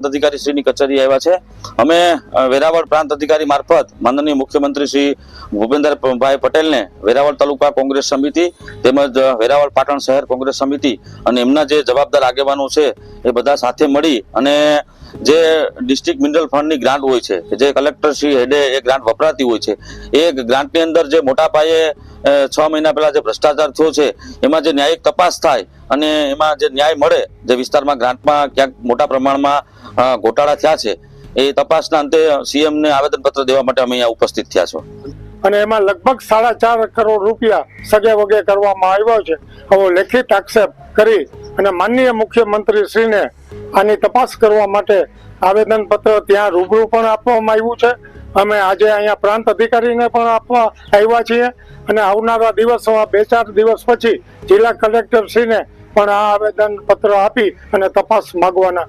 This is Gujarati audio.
અધિકારી શ્રીની કચેરી આવ્યા છે. અમે વેરાવળ પ્રાંત અધિકારી મારફત માનનીય મુખ્યમંત્રી શ્રી ભૂપેન્દ્રભાઈ પટેલને વેરાવળ તાલુકા કોંગ્રેસ સમિતિ તેમજ વેરાવળ પાટણ શહેર કોંગ્રેસ સમિતિ અને એમના જે જવાબદાર આગેવાનો છે એ બધા સાથે મળી અને જે ડિસ્ટ્રિક્ટ મિનરલ ફંડની ગ્રાન્ટ હોય છે જે કલેક્ટર શ્રી હેડે એ ગ્રાન્ટ વપરાતી હોય છે, એ ગ્રાન્ટની અંદર જે મોટા પાયે છ મહિના પહેલા જે ભ્રષ્ટાચાર થયો છે, એમાં જે ન્યાયિક તપાસ થાય અને એમાં જે ન્યાય મળે જે વિસ્તારમાં ગ્રાન્ટમાં ક્યાંક મોટા પ્રમાણમાં ગોટાળા થયા છે, એ તપાસના અંતે સીએમને આવેદનપત્ર દેવા માટે અમે અહીંયા ઉપસ્થિત થયા છો. અને એમાં લગભગ સાડા ચાર કરોડ રૂપિયા સગે વગે કરવામાં આવ્યો છે. હવે લેખિત આક્ષેપ કરી અને માનનીય મુખ્યમંત્રી શ્રીને આની તપાસ કરવા માટે આવેદન પત્ર ત્યાં રૂબરૂ પણ આપવામાં આવ્યું છે. અમે આજે અહીંયા પ્રાંત અધિકારીને પણ આપવા આવ્યા છીએ અને આવનારા દિવસોમાં બે ચાર દિવસ પછી જિલ્લા કલેક્ટર શ્રીને પણ આ આવેદન પત્ર આપી અને તપાસ માંગવાના